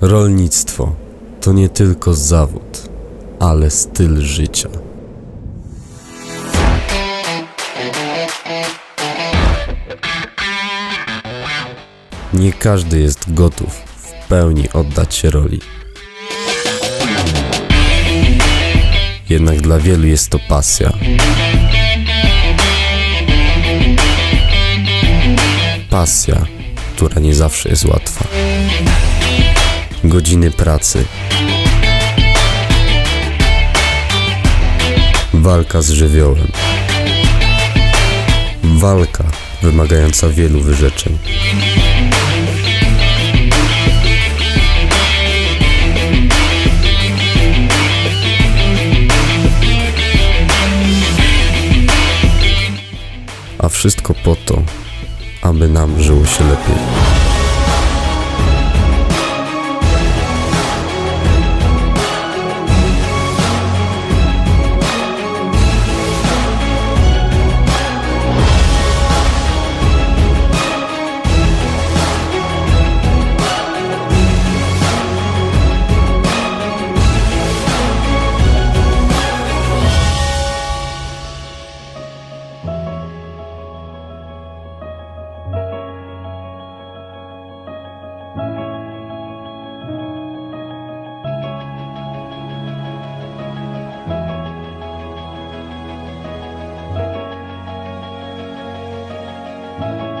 Rolnictwo to nie tylko zawód, ale styl życia. Nie każdy jest gotów w pełni oddać się roli. Jednak dla wielu jest to pasja. Pasja, która nie zawsze jest łatwa. Godziny pracy. Walka z żywiołem. Walka wymagająca wielu wyrzeczeń. A wszystko po to, aby nam żyło się lepiej. you